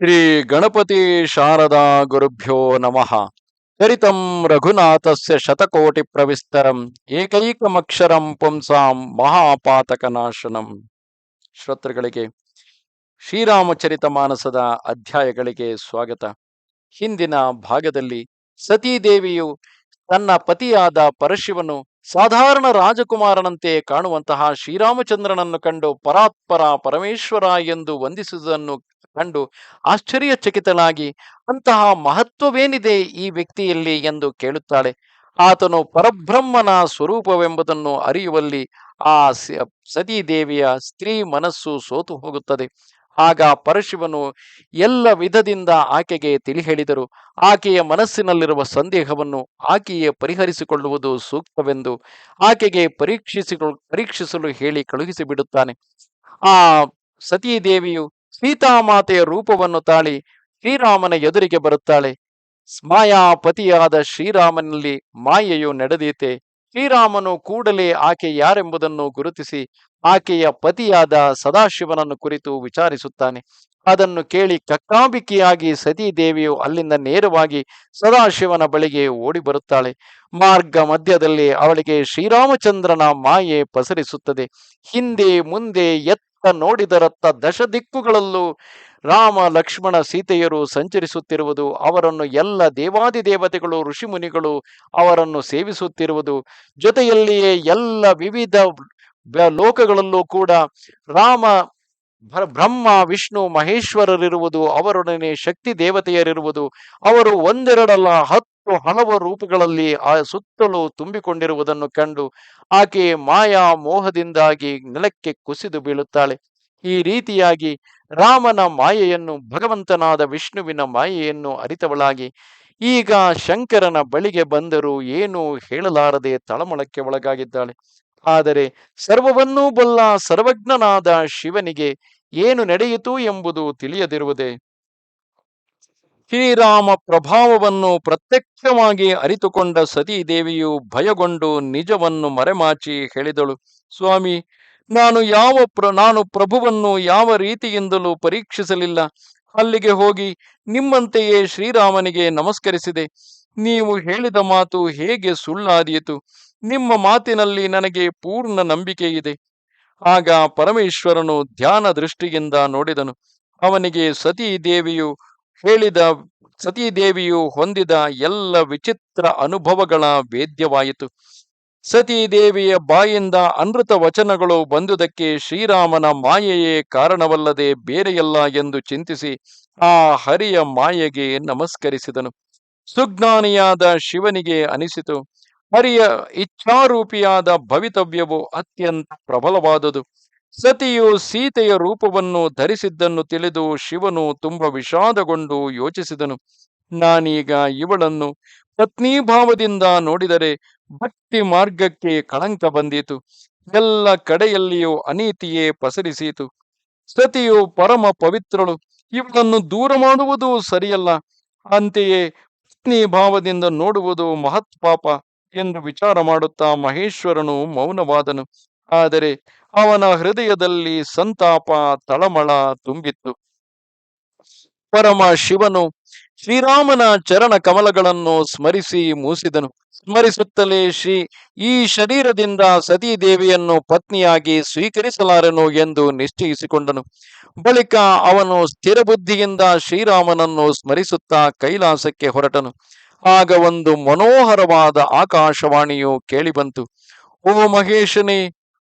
ಶ್ರೀ ಗಣಪತಿ ಶಾರದಾ ಗುರುಭ್ಯೋ ನಮಃ. ಚರಿತಂ ರಘುನಾಥಸ್ಯ ಶತಕೋಟಿ ಪ್ರವಿಸ್ತರಂ, ಏಕೈಕಮಕ್ಷರಂ ಪುಂಸಾಂ ಮಹಾಪಾತಕನಾಶನಂ. ಶ್ರೋತೃಗಳಿಗೆ, ಶ್ರೀರಾಮಚರಿತ ಮಾನಸದ ಅಧ್ಯಾಯಗಳಿಗೆ ಸ್ವಾಗತ. ಹಿಂದಿನ ಭಾಗದಲ್ಲಿ ಸತೀದೇವಿಯು ತನ್ನ ಪತಿಯಾದ ಪರಶಿವನು ಸಾಧಾರಣ ರಾಜಕುಮಾರನಂತೆ ಕಾಣುವಂತಹ ಶ್ರೀರಾಮಚಂದ್ರನನ್ನು ಕಂಡು ಪರಾತ್ಪರ ಪರಮೇಶ್ವರ ಎಂದು ವಂದಿಸುವುದನ್ನು ಕಂಡು ಆಶ್ಚರ್ಯಚಕಿತನಾಗಿ, ಅಂತಹ ಮಹತ್ವವೇನಿದೆ ಈ ವ್ಯಕ್ತಿಯಲ್ಲಿ ಎಂದು ಕೇಳುತ್ತಾಳೆ. ಆತನು ಪರಬ್ರಹ್ಮನ ಸ್ವರೂಪವೆಂಬುದನ್ನು ಅರಿಯುವಲ್ಲಿ ಆ ಸತೀದೇವಿಯ ಸ್ತ್ರೀ ಮನಸ್ಸು ಸೋತು ಹೋಗುತ್ತದೆ. ಆಗ ಪರಶಿವನು ಎಲ್ಲ ವಿಧದಿಂದ ಆಕೆಗೆ ತಿಳಿ ಹೇಳಿದರು ಆಕೆಯ ಮನಸ್ಸಿನಲ್ಲಿರುವ ಸಂದೇಹವನ್ನು ಆಕೆಯೇ ಪರಿಹರಿಸಿಕೊಳ್ಳುವುದು ಸೂಕ್ತವೆಂದು ಆಕೆಗೆ ಪರೀಕ್ಷಿಸಿಕೊಳ್ಳ ಪರೀಕ್ಷಿಸಲು ಹೇಳಿ ಕಳುಹಿಸಿಬಿಡುತ್ತಾನೆ. ಆ ಸತೀದೇವಿಯು ಸೀತಾಮಾತೆಯ ರೂಪವನ್ನು ತಾಳಿ ಶ್ರೀರಾಮನ ಎದುರಿಗೆ ಬರುತ್ತಾಳೆ. ಸ್ಮಾಯಾಪತಿಯಾದ ಶ್ರೀರಾಮನಲ್ಲಿ ಮಾಯೆಯು ನಡೆದೀತೆ. ಶ್ರೀರಾಮನು ಕೂಡಲೇ ಆಕೆ ಯಾರೆಂಬುದನ್ನು ಗುರುತಿಸಿ ಆಕೆಯ ಪತಿಯಾದ ಸದಾಶಿವನನ್ನು ಕುರಿತು ವಿಚಾರಿಸುತ್ತಾನೆ. ಅದನ್ನು ಕೇಳಿ ಕಕ್ಕಾಬಿಕ್ಕಿಯಾಗಿ ಸತೀದೇವಿಯು ಅಲ್ಲಿಂದ ನೇರವಾಗಿ ಸದಾಶಿವನ ಬಳಿಗೆ ಓಡಿ ಬರುತ್ತಾಳೆ. ಮಾರ್ಗ ಮಧ್ಯದಲ್ಲಿ ಅವಳಿಗೆ ಶ್ರೀರಾಮಚಂದ್ರನ ಮಾಯೆ ಪಸರಿಸುತ್ತದೆ. ಹಿಂದೆ, ಮುಂದೆ, ಎತ್ತ ನೋಡಿದರತ್ತ ದಶ ದಿಕ್ಕುಗಳಲ್ಲೂ ರಾಮ, ಲಕ್ಷ್ಮಣ, ಸೀತೆಯರು ಸಂಚರಿಸುತ್ತಿರುವುದು, ಅವರನ್ನು ಎಲ್ಲ ದೇವಾದಿ ದೇವತೆಗಳು, ಋಷಿಮುನಿಗಳು ಅವರನ್ನು ಸೇವಿಸುತ್ತಿರುವುದು, ಜೊತೆಯಲ್ಲಿಯೇ ಎಲ್ಲ ವಿವಿಧ ಲೋಕಗಳಲ್ಲೂ ಕೂಡ ರಾಮ ಬ್ರಹ್ಮ, ವಿಷ್ಣು, ಮಹೇಶ್ವರರಿರುವುದು, ಅವರೊಡನೆ ಶಕ್ತಿ ದೇವತೆಯರಿರುವುದು, ಅವರು ಒಂದೆರಡಲ್ಲ, ಹತ್ತು ಹಲವು ರೂಪಗಳಲ್ಲಿ ಆ ಸುತ್ತಲೂ ತುಂಬಿಕೊಂಡಿರುವುದನ್ನು ಕಂಡು ಆಕೆ ಮಾಯಾ ಮೋಹದಿಂದಾಗಿ ನೆಲಕ್ಕೆ ಕುಸಿದು ಬೀಳುತ್ತಾಳೆ. ಈ ರೀತಿಯಾಗಿ ರಾಮನ ಮಾಯೆಯನ್ನು ಭಗವಂತನಾದ ವಿಷ್ಣುವಿನ ಮಾಯೆಯನ್ನು ಅರಿತವಳಾಗಿ. ಈಗ ಶಂಕರನ ಬಳಿಗೆ ಬಂದರೂ ಏನೂ ಹೇಳಲಾರದೆ ತಳಮಳಕ್ಕೆ ಒಳಗಾಗಿದ್ದಾಳೆ. ಆದರೆ ಸರ್ವವನ್ನೂ ಬಲ್ಲ ಸರ್ವಜ್ಞನಾದ ಶಿವನಿಗೆ ಏನು ನಡೆಯಿತು ಎಂಬುದು ತಿಳಿಯದಿರುವುದೇ? ಶ್ರೀರಾಮ ಪ್ರಭಾವವನ್ನು ಪ್ರತ್ಯಕ್ಷವಾಗಿ ಅರಿತುಕೊಂಡ ಸತೀದೇವಿಯು ಭಯಗೊಂಡು ನಿಜವನ್ನು ಮರೆಮಾಚಿ ಹೇಳಿದಳು, ಸ್ವಾಮಿ, ನಾನು ಯಾವ ಪ್ರ, ನಾನು ಪ್ರಭುವನ್ನು ಯಾವ ರೀತಿಯಿಂದಲೂ ಪರೀಕ್ಷಿಸಲಿಲ್ಲ. ಅಲ್ಲಿಗೆ ಹೋಗಿ ನಿಮ್ಮಂತೆಯೇ ಶ್ರೀರಾಮನಿಗೆ ನಮಸ್ಕರಿಸಿದೆ. ನೀವು ಹೇಳಿದ ಮಾತು ಹೇಗೆ ಸುಳ್ಳಾದೀತು ನಿಮ್ಮ ಮಾತಿನಲ್ಲಿ ನನಗೆ ಪೂರ್ಣ ನಂಬಿಕೆ ಇದೆ ಆಗ ಪರಮೇಶ್ವರನು ಧ್ಯಾನ ದೃಷ್ಟಿಯಿಂದ ನೋಡಿದನು. ಅವನಿಗೆ ಸತೀ ದೇವಿಯು ಹೇಳಿದ ಸತೀದೇವಿಯು ಹೊಂದಿದ ಎಲ್ಲ ವಿಚಿತ್ರ ಅನುಭವಗಳ ವೇದ್ಯವಾಯಿತು ಸತೀದೇವಿಯ ಬಾಯಿಂದ ಅನೃತ ವಚನಗಳು ಬಂದುದಕ್ಕೆ ಶ್ರೀರಾಮನ ಮಾಯೆಯೇ ಕಾರಣವಲ್ಲದೆ ಬೇರೆಯಲ್ಲ ಎಂದು ಚಿಂತಿಸಿ ಆ ಹರಿಯ ಮಾಯೆಗೆ ನಮಸ್ಕರಿಸಿದನು. ಸುಜ್ಞಾನಿಯಾದ ಶಿವನಿಗೆ ಅನಿಸಿತು, ಹರಿಯ ಇಚ್ಛಾರೂಪಿಯಾದ ಭವಿತವ್ಯವು ಅತ್ಯಂತ ಪ್ರಬಲವಾದುದು. ಸತಿಯು ಸೀತೆಯ ರೂಪವನ್ನು ಧರಿಸಿದ್ದನ್ನು ತಿಳಿದು ಶಿವನು ತುಂಬ ವಿಷಾದಗೊಂಡು ಯೋಚಿಸಿದನು. ನಾನೀಗ ಇವಳನ್ನು ಪತ್ನೀಭಾವದಿಂದ ನೋಡಿದರೆ ಭಕ್ತಿ ಮಾರ್ಗಕ್ಕೆ ಕಳಂಕ ಬಂದೀತು. ಎಲ್ಲ ಕಡೆಯಲ್ಲಿಯೂ ಅನೀತಿಯೇ ಪಸರಿಸೀತು. ಸತಿಯು ಪರಮ ಪವಿತ್ರಳು. ಇವಳನ್ನು ದೂರ ಮಾಡುವುದು ಸರಿಯಲ್ಲ. ಅಂತೆಯೇ ಪತ್ನಿ ಭಾವದಿಂದ ನೋಡುವುದು ಮಹತ್ಪಾಪ ಎಂದು ವಿಚಾರ ಮಾಡುತ್ತಾ ಮಹೇಶ್ವರನು ಮೌನವಾದನು. ಆದರೆ ಅವನ ಹೃದಯದಲ್ಲಿ ಸಂತಾಪ, ತಳಮಳ ತುಂಬಿತ್ತು. ಪರಮ ಶಿವನು ಶ್ರೀರಾಮನ ಚರಣ ಕಮಲಗಳನ್ನು ಸ್ಮರಿಸಿ ಮೂಸಿದನು. ಸ್ಮರಿಸುತ್ತಲೇ ಶ್ರೀ ಈ ಶರೀರದಿಂದ ಸತೀದೇವಿಯನ್ನು ಪತ್ನಿಯಾಗಿ ಸ್ವೀಕರಿಸಲಾರನು ಎಂದು ನಿಶ್ಚಯಿಸಿಕೊಂಡನು. ಬಳಿಕ ಅವನು ಸ್ಥಿರ ಬುದ್ಧಿಯಿಂದ ಶ್ರೀರಾಮನನ್ನು ಸ್ಮರಿಸುತ್ತಾ ಕೈಲಾಸಕ್ಕೆ ಹೊರಟನು. ಆಗ ಒಂದು ಮನೋಹರವಾದ ಆಕಾಶವಾಣಿಯು ಕೇಳಿಬಂತು. ಓ ಮಹೇಶನೇ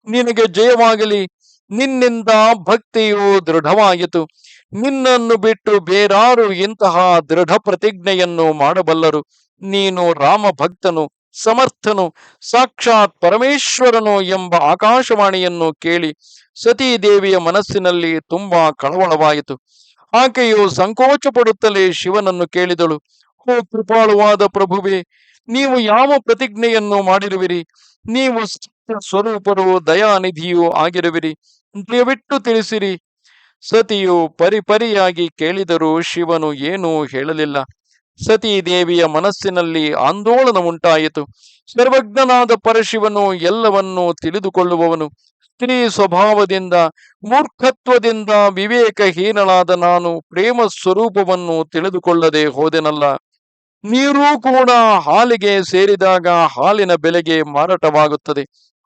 ನಿನಗೆ ಜಯವಾಗಲಿ. ನಿನ್ನಿಂದ ಭಕ್ತಿಯು ದೃಢವಾಯಿತು. ನಿನ್ನನ್ನು ಬಿಟ್ಟು ಬೇರಾರು ಇಂತಹ ದೃಢ ಪ್ರತಿಜ್ಞೆಯನ್ನು ಮಾಡಬಲ್ಲರು. ನೀನು ರಾಮ ಭಕ್ತನು ಸಮರ್ಥನು, ಸಾಕ್ಷಾತ್ ಪರಮೇಶ್ವರನು ಎಂಬ ಆಕಾಶವಾಣಿಯನ್ನು ಕೇಳಿ ಸತೀದೇವಿಯ ಮನಸ್ಸಿನಲ್ಲಿ ತುಂಬಾ ಕಳವಳವಾಯಿತು. ಆಕೆಯು ಸಂಕೋಚ ಶಿವನನ್ನು ಕೇಳಿದಳು. ಓ ಕೃಪಾಳುವಾದ ಪ್ರಭುವೇ, ನೀವು ಯಾವ ಪ್ರತಿಜ್ಞೆಯನ್ನು ಮಾಡಿರುವಿರಿ? ನೀವು ಸ್ವರೂಪರು, ದಯಾನಿಧಿಯೂ ಆಗಿರುವಿರಿ. ದಯವಿಟ್ಟು ತಿಳಿಸಿರಿ. ಸತಿಯು ಪರಿಪರಿಯಾಗಿ ಕೇಳಿದರೂ ಶಿವನು ಏನೂ ಹೇಳಲಿಲ್ಲ. ಸತಿ ದೇವಿಯ ಮನಸ್ಸಿನಲ್ಲಿ ಆಂದೋಲನ ಉಂಟಾಯಿತು. ಸರ್ವಜ್ಞನಾದ ಪರಶಿವನು ಎಲ್ಲವನ್ನೂ ತಿಳಿದುಕೊಳ್ಳುವವನು. ಸ್ತ್ರೀ ಸ್ವಭಾವದಿಂದ, ಮೂರ್ಖತ್ವದಿಂದ ವಿವೇಕಹೀನಳಾದ ನಾನು ಪ್ರೇಮ ಸ್ವರೂಪವನ್ನು ತಿಳಿದುಕೊಳ್ಳದೆ ಹೋದೆನಲ್ಲ. ನೀರೂ ಕೂಡ ಹಾಲಿಗೆ ಸೇರಿದಾಗ ಹಾಲಿನ ಬೆಲೆಗೆ ಮಾರಾಟವಾಗುತ್ತದೆ.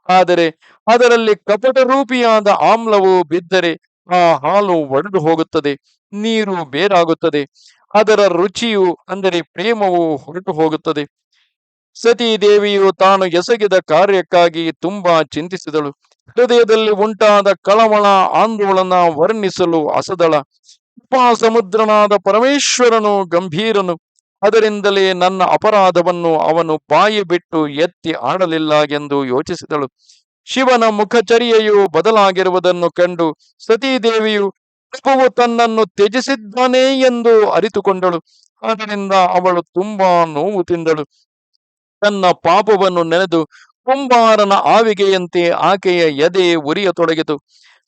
ಆದರೆ ಅದರಲ್ಲಿ ಕಪಟ ರೂಪಿಯಾದ ಆಮ್ಲವು ಬಿದ್ದರೆ ಆ ಹಾಲು ಒಡೆದು ಹೋಗುತ್ತದೆ, ನೀರು ಬೇರಾಗುತ್ತದೆ. ಅದರ ರುಚಿಯು ಅಂದರೆ ಪ್ರೇಮವು ಹೊರಟು ಹೋಗುತ್ತದೆ. ಸತೀ ದೇವಿಯು ತಾನು ಎಸಗಿದ ಕಾರ್ಯಕ್ಕಾಗಿ ತುಂಬಾ ಚಿಂತಿಸಿದಳು. ಹೃದಯದಲ್ಲಿ ಉಂಟಾದ ಕಳವಳ ಆಂದೋಲನ ವರ್ಣಿಸಲು ಅಸದಳ. ಸಮುದ್ರನಾದ ಪರಮೇಶ್ವರನು ಗಂಭೀರನು. ಅದರಿಂದಲೇ ನನ್ನ ಅಪರಾಧವನ್ನು ಅವನು ಬಾಯಿ ಬಿಟ್ಟು ಎತ್ತಿ ಆಡಲಿಲ್ಲ ಎಂದು ಯೋಚಿಸಿದಳು. ಶಿವನ ಮುಖಚರ್ಯೆಯು ಬದಲಾಗಿರುವುದನ್ನು ಕಂಡು ಸತೀದೇವಿಯು ಪ್ರಭುವು ತನ್ನನ್ನು ತ್ಯಜಿಸಿದ್ದಾನೆ ಎಂದು ಅರಿತುಕೊಂಡಳು. ಆದ್ದರಿಂದ ಅವಳು ತುಂಬಾ ನೋವು ತಿಂದಳು. ತನ್ನ ಪಾಪವನ್ನು ನೆನೆದು ಕುಂಬಾರನ ಆವಿಗೆಯಂತೆ ಆಕೆಯ ಎದೆ ಉರಿಯತೊಡಗಿತು.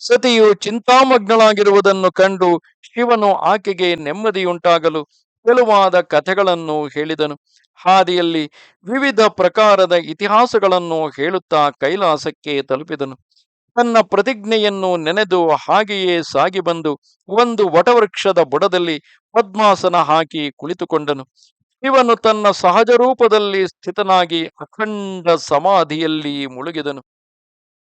ಸತಿಯು ಚಿಂತಾಮಗ್ನಳಾಗಿರುವುದನ್ನು ಕಂಡು ಶಿವನು ಆಕೆಗೆ ನೆಮ್ಮದಿಯುಂಟಾಗಲು ಕೆಲವಾದ ಕಥೆಗಳನ್ನು ಹೇಳಿದನು. ಹಾದಿಯಲ್ಲಿ ವಿವಿಧ ಪ್ರಕಾರದ ಇತಿಹಾಸಗಳನ್ನು ಹೇಳುತ್ತಾ ಕೈಲಾಸಕ್ಕೆ ತಲುಪಿದನು. ತನ್ನ ಪ್ರತಿಜ್ಞೆಯನ್ನು ನೆನೆದು ಹಾಗೆಯೇ ಸಾಗಿ ಬಂದು ಒಂದು ವಟವೃಕ್ಷದ ಬುಡದಲ್ಲಿ ಪದ್ಮಾಸನ ಹಾಕಿ ಕುಳಿತುಕೊಂಡನು. ಇವನು ತನ್ನ ಸಹಜ ರೂಪದಲ್ಲಿ ಸ್ಥಿತನಾಗಿ ಅಖಂಡ ಸಮಾಧಿಯಲ್ಲಿ ಮುಳುಗಿದನು.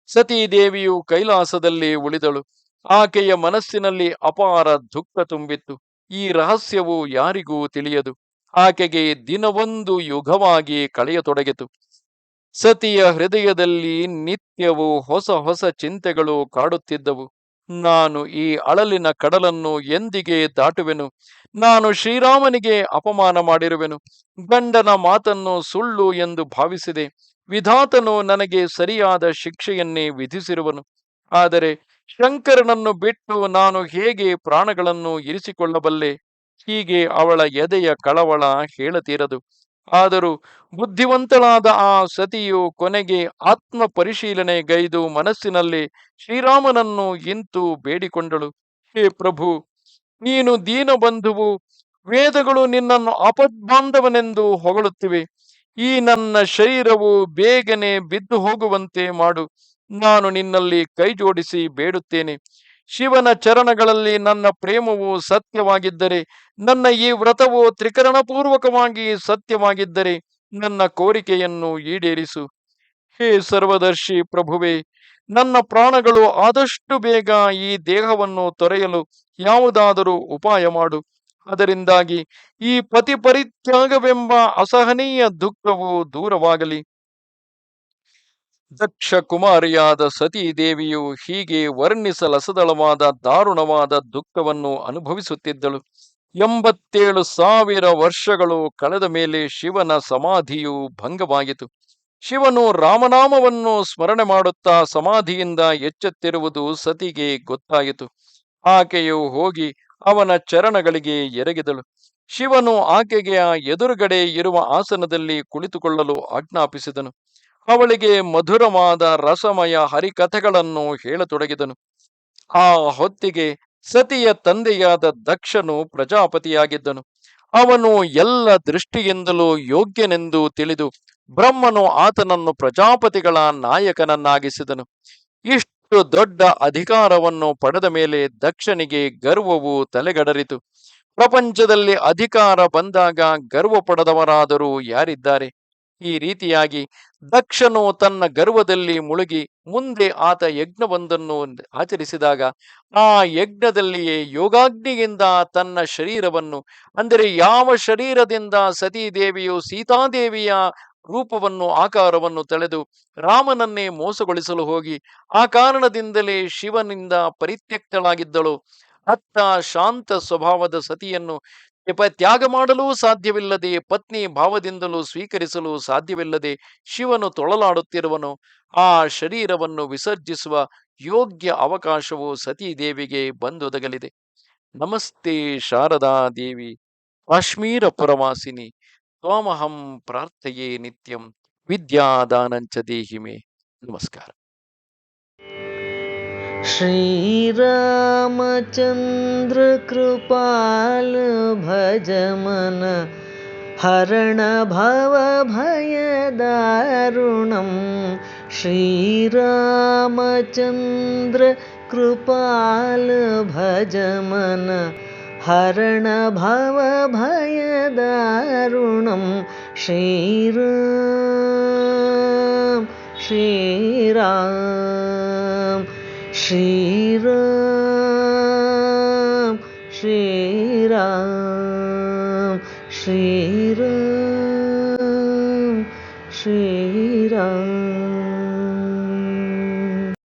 ಸತೀದೇವಿಯು ಕೈಲಾಸದಲ್ಲಿ ಉಳಿದಳು. ಆಕೆಯ ಮನಸ್ಸಿನಲ್ಲಿ ಅಪಾರ ದುಃಖ ತುಂಬಿತ್ತು. ಈ ರಹಸ್ಯವು ಯಾರಿಗೂ ತಿಳಿಯದು. ಆಕೆಗೆ ದಿನವೊಂದು ಯುಗವಾಗಿ ಕಳೆಯತೊಡಗಿತು. ಸತಿಯ ಹೃದಯದಲ್ಲಿ ನಿತ್ಯವೂ ಹೊಸ ಹೊಸ ಚಿಂತೆಗಳು ಕಾಡುತ್ತಿದ್ದವು. ನಾನು ಈ ಅಳಲಿನ ಕಡಲನ್ನು ಎಂದಿಗೆ ದಾಟುವೆನು? ನಾನು ಶ್ರೀರಾಮನಿಗೆ ಅಪಮಾನ ಮಾಡಿರುವೆನು? ಗಂಡನ ಮಾತನ್ನು ಸುಳ್ಳು ಎಂದು ಭಾವಿಸಿದೆ. ವಿಧಾತನು ನನಗೆ ಸರಿಯಾದ ಶಿಕ್ಷೆಯನ್ನೇ ವಿಧಿಸಿರುವನು. ಆದರೆ ಶಂಕರನನ್ನು ಬಿಟ್ಟು ನಾನು ಹೇಗೆ ಪ್ರಾಣಗಳನ್ನು ಇರಿಸಿಕೊಳ್ಳಬಲ್ಲೆ? ಹೀಗೆ ಅವಳ ಎದೆಯ ಕಳವಳ ಹೇಳತೀರದು. ಆದರೂ ಬುದ್ಧಿವಂತಳಾದ ಆ ಸತಿಯು ಕೊನೆಗೆ ಆತ್ಮ ಪರಿಶೀಲನೆ ಗೈದು ಮನಸ್ಸಿನಲ್ಲಿ ಶ್ರೀರಾಮನನ್ನು ಇಂತು ಬೇಡಿಕೊಂಡಳು. ಹೇ ಪ್ರಭು, ನೀನು ದೀನಬಂಧುವು ವೇದಗಳು ನಿನ್ನನ್ನು ಅಪದ್ಬಾಂಧವನೆಂದು ಹೊಗಳುತ್ತಿವೆ. ಈ ನನ್ನ ಶರೀರವು ಬೇಗನೆ ಬಿದ್ದು ಹೋಗುವಂತೆ ಮಾಡು. ನಾನು ನಿನ್ನಲ್ಲಿ ಕೈ ಜೋಡಿಸಿ ಬೇಡುತ್ತೇನೆ. ಶಿವನ ಚರಣಗಳಲ್ಲಿ ನನ್ನ ಪ್ರೇಮವು ಸತ್ಯವಾಗಿದ್ದರೆ, ನನ್ನ ಈ ವ್ರತವು ತ್ರಿಕರಣಪೂರ್ವಕವಾಗಿ ಸತ್ಯವಾಗಿದ್ದರೆ, ನನ್ನ ಕೋರಿಕೆಯನ್ನು ಈಡೇರಿಸು. ಹೇ ಸರ್ವದರ್ಶಿ ಪ್ರಭುವೆ, ನನ್ನ ಪ್ರಾಣಗಳು ಆದಷ್ಟು ಬೇಗ ಈ ದೇಹವನ್ನು ತೊರೆಯಲು ಯಾವುದಾದರೂ ಉಪಾಯ ಮಾಡು. ಅದರಿಂದಾಗಿ ಈ ಪತಿ ಪರಿತ್ಯಾಗವೆಂಬ ಅಸಹನೀಯ ದುಃಖವು ದೂರವಾಗಲಿ. ದಕ್ಷ ಕುಮಾರಿಯಾದ ಸತೀ ದೇವಿಯು ಹೀಗೆ ವರ್ಣಿಸಲಸದಳವಾದ ದಾರುಣವಾದ ದುಃಖವನ್ನು ಅನುಭವಿಸುತ್ತಿದ್ದಳು. ಎಂಬತ್ತೇಳು ಸಾವಿರ ವರ್ಷಗಳು ಕಳೆದ ಮೇಲೆ ಶಿವನ ಸಮಾಧಿಯು ಭಂಗವಾಯಿತು ಶಿವನು ರಾಮನಾಮವನ್ನು ಸ್ಮರಣೆ ಮಾಡುತ್ತಾ ಸಮಾಧಿಯಿಂದ ಎಚ್ಚೆತ್ತಿರುವುದು ಸತಿಗೆ ಗೊತ್ತಾಯಿತು. ಆಕೆಯು ಹೋಗಿ ಅವನ ಚರಣಗಳಿಗೆ ಎರಗಿದಳು. ಶಿವನು ಆಕೆಗೆ ಎದುರುಗಡೆ ಇರುವ ಆಸನದಲ್ಲಿ ಕುಳಿತುಕೊಳ್ಳಲು ಆಜ್ಞಾಪಿಸಿದನು. ಅವಳಿಗೆ ಮಧುರವಾದ ರಸಮಯ ಹರಿಕಥೆಗಳನ್ನು ಹೇಳತೊಡಗಿದನು. ಆ ಹೊತ್ತಿಗೆ ಸತಿಯ ತಂದೆಯಾದ ದಕ್ಷನು ಪ್ರಜಾಪತಿಯಾಗಿದ್ದನು. ಅವನು ಎಲ್ಲ ದೃಷ್ಟಿಯಿಂದಲೂ ಯೋಗ್ಯನೆಂದು ತಿಳಿದು ಬ್ರಹ್ಮನು ಆತನನ್ನು ಪ್ರಜಾಪತಿಗಳ ನಾಯಕನನ್ನಾಗಿಸಿದನು. ಇಷ್ಟು ದೊಡ್ಡ ಅಧಿಕಾರವನ್ನು ಪಡೆದ ಮೇಲೆ ದಕ್ಷನಿಗೆ ಗರ್ವವು ತಲೆಗಡರಿತು. ಪ್ರಪಂಚದಲ್ಲಿ ಅಧಿಕಾರ ಬಂದಾಗ ಗರ್ವ ಪಡೆದವರಾದರೂ ಯಾರಿದ್ದಾರೆ? ಈ ರೀತಿಯಾಗಿ ದಕ್ಷನು ತನ್ನ ಗರ್ವದಲ್ಲಿ ಮುಳುಗಿ ಮುಂದೆ ಆತ ಯಜ್ಞವೊಂದನ್ನು ಆಚರಿಸಿದಾಗ ಆ ಯಜ್ಞದಲ್ಲಿಯೇ ಯೋಗಾಗ್ನಿಯಿಂದ ತನ್ನ ಶರೀರವನ್ನು, ಅಂದರೆ ಯಾವ ಶರೀರದಿಂದ ಸತೀದೇವಿಯು ಸೀತಾದೇವಿಯ ರೂಪವನ್ನು, ಆಕಾರವನ್ನು ತಳೆದು ರಾಮನನ್ನೇ ಮೋಸಗೊಳಿಸಲು ಹೋಗಿ, ಆ ಕಾರಣದಿಂದಲೇ ಶಿವನಿಂದ ಪರಿತ್ಯಕ್ತಳಾಗಿದ್ದಳು. ಅತ್ತ ಶಾಂತ ಸ್ವಭಾವದ ಸತಿಯನ್ನು ತ್ಯಾಗ ಮಾಡಲು ಸಾಧ್ಯವಿಲ್ಲದೆ, ಪತ್ನಿ ಭಾವದಿಂದಲೂ ಸ್ವೀಕರಿಸಲು ಸಾಧ್ಯವಿಲ್ಲದೆ ಶಿವನು ತೊಳಲಾಡುತ್ತಿರುವನು. ಆ ಶರೀರವನ್ನು ವಿಸರ್ಜಿಸುವ ಯೋಗ್ಯ ಅವಕಾಶವು ಸತೀದೇವಿಗೆ ಬಂದೊದಗಲಿದೆ. ನಮಸ್ತೆ ಶಾರದಾ ದೇವಿ, ಕಾಶ್ಮೀರ ಪುರವಾಸಿನಿ ತೋಮಹಂ ಪ್ರಾರ್ಥಯೇ ನಿತ್ಯಂ, ವಿದ್ಯಾದಾನಂಚ ದೇಹಿಮೆ. ನಮಸ್ಕಾರ. श्रीरामचन्द्र कृपाल भज मन हरण भव भयदारुणं श्रीरामचन्द्र कृपाल भज मन हरण भवभयदारुणं श्रीराम श्रीराम श्रीराम श्रीराम श्रीराम